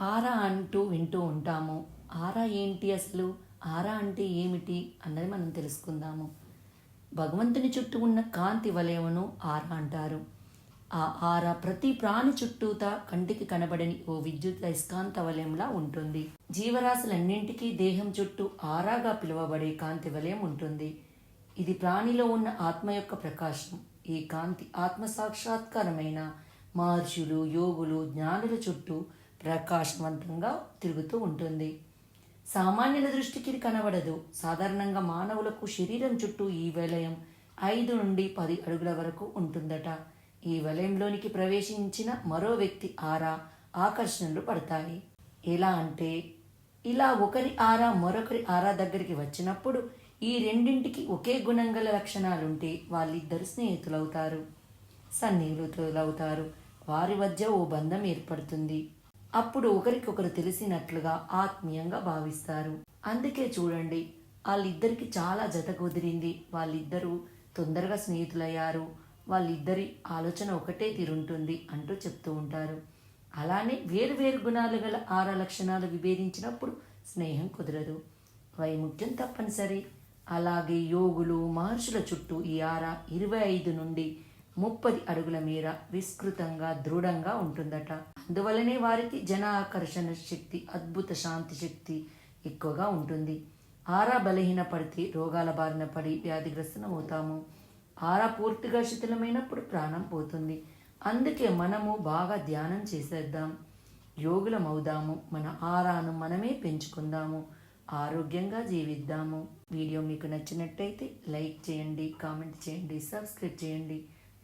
ఆరా అంటూ వింటూ ఉంటాము. ఆరా ఏంటి అసలు? ఆరా అంటే ఏమిటి అన్నది మనం తెలుసుకుందాము. భగవంతుని చుట్టూ ఉన్న కాంతి వలయమును ఆరా అంటారు. ఆ ఆరా ప్రతి ప్రాణి చుట్టూతా కంటికి కనబడని ఓ విద్యుత్ అయస్కాంత వలయంలా ఉంటుంది. జీవరాశులన్నింటికీ దేహం చుట్టూ ఆరాగా పిలువబడే కాంతి వలయం ఉంటుంది. ఇది ప్రాణిలో ఉన్న ఆత్మ యొక్క ప్రకాశం. ఈ కాంతి ఆత్మ సాక్షాత్కారమైన మహర్షులు యోగులు జ్ఞానుల చుట్టూ ప్రకాశవంతంగా తిరుగుతూ ఉంటుంది. సామాన్యుల దృష్టికి ఇది కనబడదు. సాధారణంగా మానవులకు శరీరం చుట్టూ ఈ వలయం ఐదు నుండి పది అడుగుల వరకు ఉంటుందట. ఈ వలయంలోనికి ప్రవేశించిన మరో వ్యక్తి ఆరా ఆకర్షణలు పడతాయి. ఎలా అంటే ఇలా ఒకరి ఆరా మరొకరి ఆరా దగ్గరికి వచ్చినప్పుడు ఈ రెండింటికి ఒకే గుణం గల లక్షణాలుంటే వాళ్ళిద్దరు స్నేహితులవుతారు. సన్నిహితులవుతారు. వారి మధ్య ఓ బంధం ఏర్పడుతుంది. అప్పుడు ఒకరికొకరు తెలిసినట్లుగా ఆత్మీయంగా భావిస్తారు. అందుకే చూడండి వాళ్ళిద్దరికి చాలా జత కుదిరింది. వాళ్ళిద్దరూ తొందరగా స్నేహితులయ్యారు. వాళ్ళిద్దరి ఆలోచన ఒకటే తీరుంటుంది అంటూ చెప్తూ ఉంటారు. అలానే వేరు వేరు గుణాలు గల ఆర లక్షణాలు విభేదించినప్పుడు స్నేహం కుదరదు. వైముఖ్యం తప్పనిసరి. అలాగే యోగులు మహర్షుల చుట్టూ ఈ ఆర ఇరవై ఐదు నుండి ముప్పది అడుగుల మేర విస్తృతంగా దృఢంగా ఉంటుందట. అందువలనే వారికి జన ఆకర్షణ శక్తి అద్భుత శాంతి శక్తి ఎక్కువగా ఉంటుంది. ఆరా బలహీన పడితే రోగాల బారిన పడి వ్యాధిగ్రస్తమవుతాము ఆరా పూర్తిగా శిథిలమైనప్పుడు ప్రాణం పోతుంది. అందుకే మనము బాగా ధ్యానం చేసేద్దాం. యోగులమవుదాము మన ఆరాను మనమే పెంచుకుందాము. ఆరోగ్యంగా జీవిద్దాము. వీడియో మీకు నచ్చినట్టయితే లైక్ చేయండి కామెంట్ చేయండి సబ్స్క్రైబ్ చేయండి.